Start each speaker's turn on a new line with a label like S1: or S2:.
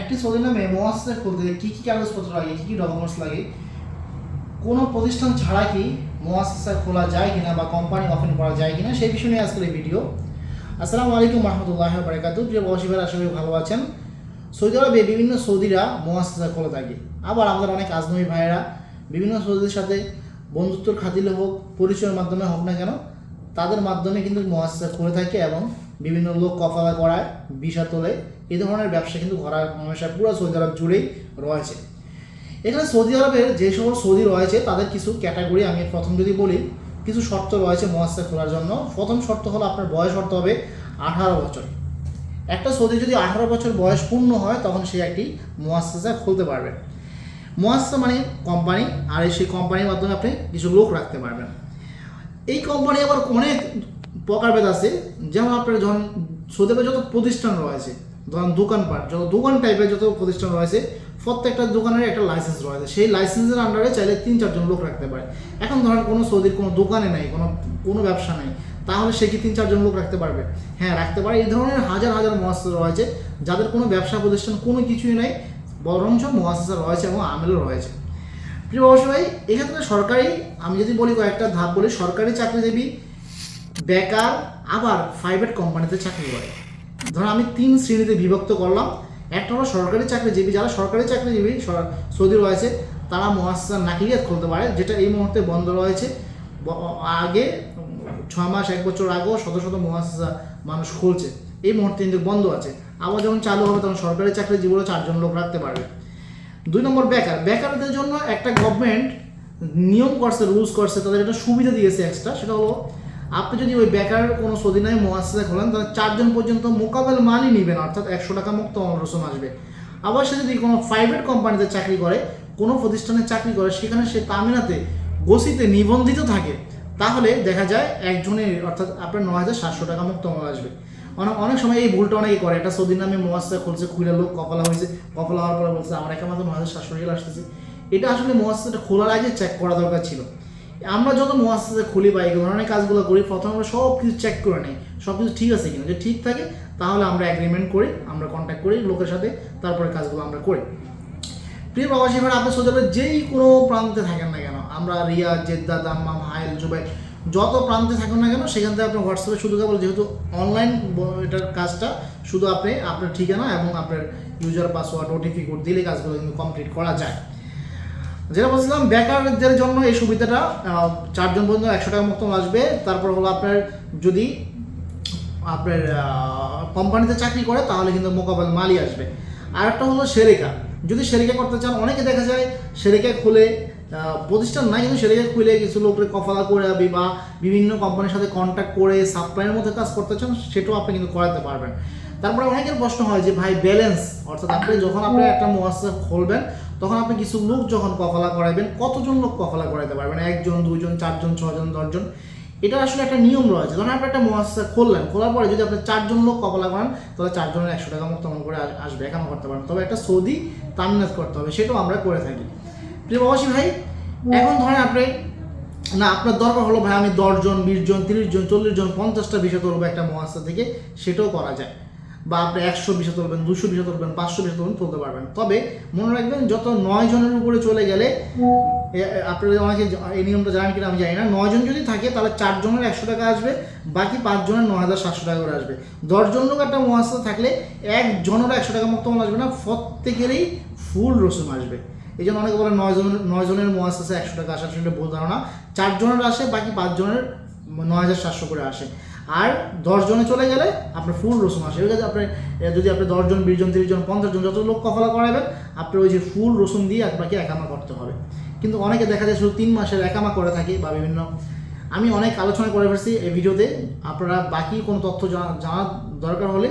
S1: একটি সৌদি নামে মোয়াসা খুলতে কী কী কাগজপত্র লাগে, কী কী ডকুমেন্টস লাগে? কোনো প্রতিষ্ঠান ছাড়া কি মোয়াসা খোলা যায় কিনা বা কোম্পানি ওপেন করা যায় কিনা, সেই বিষয় নিয়ে আজকের এই ভিডিও আসসালামু আলাইকুম রহমতুল্লাহ বারাকাতু প্রিয় বসি ভাই করি ভালো আছেন। সৌদি আরবে বিভিন্ন সৌদিরা মোয়াসা খোলা থাকে। আবার আমাদের অনেক আজনবী ভাইয়েরা বিভিন্ন সৌদির সাথে বন্ধুত্বর খাতিলে হোক, পরিচয়ের মাধ্যমে হোক না কেন তাদের মাধ্যমে কিন্তু মোয়াসা খুলে থাকে এবং বিভিন্ন লোক কফালা করায় বিষা তোলে। এই ধরনের ব্যবসা কিন্তু ঘোরা সমস্যা পুরো সৌদি আরব জুড়েই রয়েছে। এখানে সৌদি আরবের যে সকল সৌদি রয়েছে, তাদের কিছু ক্যাটাগরি আমি প্রথম যদি বলি, কিছু শর্ত রয়েছে মোয়াসা খোলার জন্য। প্রথম শর্ত হলো আপনার বয়স শর্ত হবে আঠারো বছর। একটা সৌদি যদি আঠারো বছর বয়স পূর্ণ হয়, তখন সে একটি মোয়াসা খুলতে পারবে। মোয়াসা মানে কোম্পানি, আর এই সেই কোম্পানির মাধ্যমে আপনি কিছু লোক রাখতে পারবেন। এই কোম্পানি আবার অনেক প্রকারভেদ আছে। যেমন আপনার যখন সৌদি আরবে যত প্রতিষ্ঠান রয়েছে, ধরেন দোকানপাট, যত দোকান টাইপের যত প্রতিষ্ঠান রয়েছে, প্রত্যেকটা দোকানের একটা লাইসেন্স রয়েছে। সেই লাইসেন্সের আন্ডারে চাইলে তিন চারজন লোক রাখতে পারে। এখন ধরেন, কোনো সৌদির কোনো দোকানে নেই, কোনো কোনো ব্যবসা নেই, তাহলে সে কি তিন চারজন লোক রাখতে পারবে? হ্যাঁ রাখতে পারে। এই ধরনের হাজার হাজার মহাস্ত রয়েছে, যাদের কোনো ব্যবসা প্রতিষ্ঠান কোনো কিছুই নেই, বরঞ্চ মহাস্তা রয়েছে এবং আমেলও রয়েছে। প্রিয় এক্ষেত্রে সরকারি, আমি যদি বলি কয়েকটা ধাপ বলি, সরকারি চাকরিজীবী বেকার, আবার প্রাইভেট কোম্পানিতে চাকরি করে। ধরো আমি তিন শ্রেণীতে বিভক্ত করলাম, একটা হলো সরকারি চাকরিজীবী যারা সরকারি চাকরিজীবী সৌদি রয়েছে, তারা মহাস্তান নাকিলিয়াত খুলতে পারে, যেটা এই মুহূর্তে বন্ধ রয়েছে। আগে ছ মাস, এক বছর আগেও শত শত মহাসা মানুষ খুলছে। এই মুহূর্তে কিন্তু বন্ধ আছে। আবার যখন চালু হবে, তখন সরকারি চাকরিজীবীরা চারজন লোক রাখতে পারবে। দুই নম্বর বেকার। বেকারদের জন্য একটা গভর্নমেন্ট নিয়ম করছে রুলস করছে, তাদের একটা সুবিধা দিয়েছে এক্সট্রা সেটা হলো আপনি যদি ওই বেকার কোনো সদিনায় মোয়াসা খোলেন, তাহলে চারজন পর্যন্ত মোকাবেল মানই নেবেন, অর্থাৎ একশো টাকা মুক্ত রসুম আসবে। আবার সে যদি কোনো প্রাইভেট কোম্পানিতে চাকরি করে, কোনো প্রতিষ্ঠানে চাকরি করে, সেখানে সে তামিনাতে গসিতে নিবন্ধিত থাকে, তাহলে দেখা যায় একজনের, অর্থাৎ আপনার ন হাজার সাতশো টাকা মুক্ত আসবে। অনেক অনেক সময় এই ভুলটা অনেকে করে। একটা সৌদির নামে মোয়াসা খুলছে খুলে লোক কপালা হয়েছে, কপালা হওয়ার পরে বলছে, আমার একা মাত্র নয় হাজার আসতেছে। এটা আসলে মোয়াসাটা খোলার আগে চেক করা দরকার ছিল। আমরা যত মোয়াসাতে খুলি বা এই ধরনের কাজগুলো করি, প্রথমে আমরা সব কিছু চেক করে নিই সব কিছু ঠিক আছে কিনা। যদি ঠিক থাকে, তাহলে আমরা অ্যাগ্রিমেন্ট করি, আমরা কন্ট্যাক্ট করি লোকের সাথে, তারপরে কাজগুলো আমরা করি। প্রিয় প্রবাসী ভাই আপনি সৌদি আরবের যেই কোনো প্রান্তে থাকেন না কেন, আমরা Riyadh Jeddah, Dammam, Hail Jubail যত প্রান্তে থাকুন না কেন, সেখান থেকে আপনার হোয়াটসঅ্যাপে শুধু কেবল যেহেতু অনলাইন এটার কাজটা, শুধু আপনি, আপনার ঠিকানা এবং আপনার ইউজার পাসওয়ার্ড ওটিপি কোড দিলে কাজগুলো কিন্তু কমপ্লিট করা যায়। যেটা বলছিলাম, বেকারদের জন্য এই সুবিধাটা চারজন পর্যন্ত একশো টাকা মতো আসবে। তারপর হলো আপনার যদি আপনার কোম্পানিতে চাকরি করে, তাহলে কিন্তু মোকাবেল মালই আসবে। আর একটা হলো সেরেকা যদি সেরেকা করতে চান, অনেকে দেখা যায় সেরেকা খুলে প্রতিষ্ঠান নাই কিন্তু সেটাকে খুলে কিছু লোকের কফালা করে আবি বা বিভিন্ন কোম্পানির সাথে কন্ট্যাক্ট করে সাপ্লাইয়ের মধ্যে কাজ করতে চান সেটাও আপনি কিন্তু করাতে পারবেন। তারপরে অনেকের প্রশ্ন হয় যে ভাই ব্যালেন্স অর্থাৎ আপনি যখন আপনি একটা মোয়াসা খুলবেন তখন আপনি কিছু লোক যখন কফালা করাবেন কতজন লোক কফালা করাতে পারবেন একজন দুইজন চারজন ছজন দশজন? এটা আসলে একটা নিয়ম রয়েছে। যখন আপনি একটা মহাসা খুললেন খোলার পরে যদি আপনি চারজন লোক কপালা করেন তাহলে চারজনের একশো টাকা মতো মন করে আসবে একানো করতে পারেন তবে একটা সৌদি তামিনাত করতে হবে সেটাও আমরা করে থাকি। প্রিয় ভাই, এখন ধরেন আপনি, না, আপনার দরকার হলো ভাই আমি দশজন বিশ জন তিরিশ জন চল্লিশ জন পঞ্চাশটা বিষয় তুলবো একটা মহাসা থেকে, সেটাও করা যায়। বা আপনি একশো বিষয় তুলবেন, দুশো বিষয় তুলবেন, পাঁচশো বিষয় তুলবেন, তুলতে পারবেন। তবে মনে রাখবেন, যত নয় জনের উপরে চলে গেলে আপনারা অনেকে এই নিয়মটা জানেন কিনা আমি জানি না, নয় জন যদি থাকে, তাহলে চারজনের একশো টাকা আসবে, বাকি পাঁচজনের ন হাজার সাতশো টাকা করে আসবে। দশজন লোক একটা মহাস্তা থাকলে একজনেরও একশো টাকা মতো আসবে না, প্রত্যেকেরই ফুল রসুম আসবে। এই জন্য অনেকে বলে নয় জনের নয় জনের মহাস্তাসে একশো টাকা আসার সেটা ভুল ধারণা। চারজনের আসে, বাকি পাঁচজনের ন হাজার সাতশো করে আসে। আর দশ জনে চলে গেলে আপনার ফুল রসুন আসে। এবার যদি আপনি যদি আপনি দশজন জন তিরিশ জন, পঞ্চাশ জন, যত লোক কফলা করাবেন আপনি ওই যে ফুল রসুন দিয়ে আপনাকে একামা করতে হবে। কিন্তু অনেকে দেখা যায় শুধু তিন মাসের একামা করে থাকে বা বিভিন্ন। আমি অনেক আলোচনা করে ফেলছি এই ভিডিওতে। আপনারা বাকি কোনো তথ্য জানা জানার দরকার হলে